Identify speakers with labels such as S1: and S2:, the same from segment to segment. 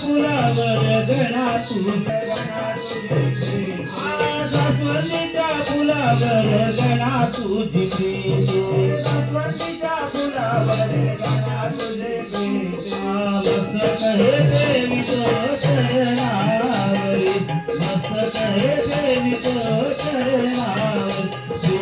S1: फुलावर गणा तुझा जास्वंदीच्या फुलावर गणा तुझी
S2: जास्वंदीच्या फुलावर गणा तुझे मस्त कहे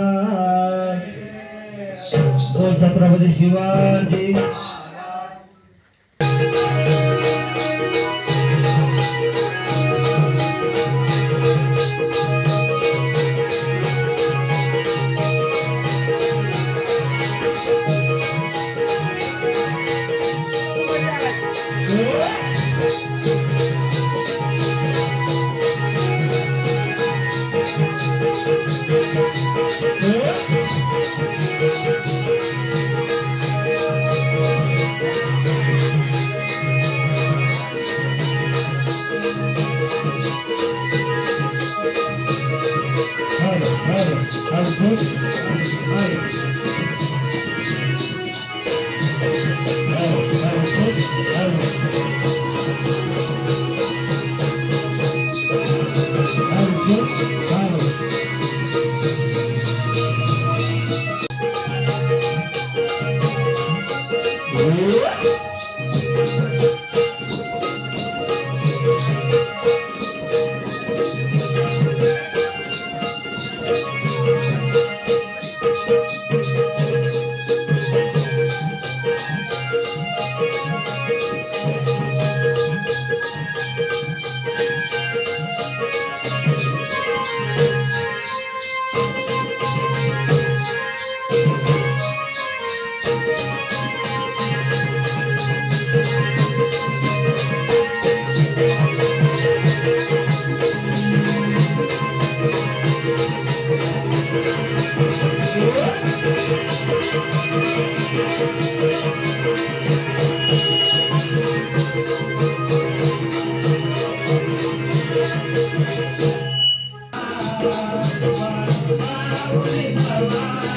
S1: महाराज छत्रपती शिवाजी Yeah. Jesús.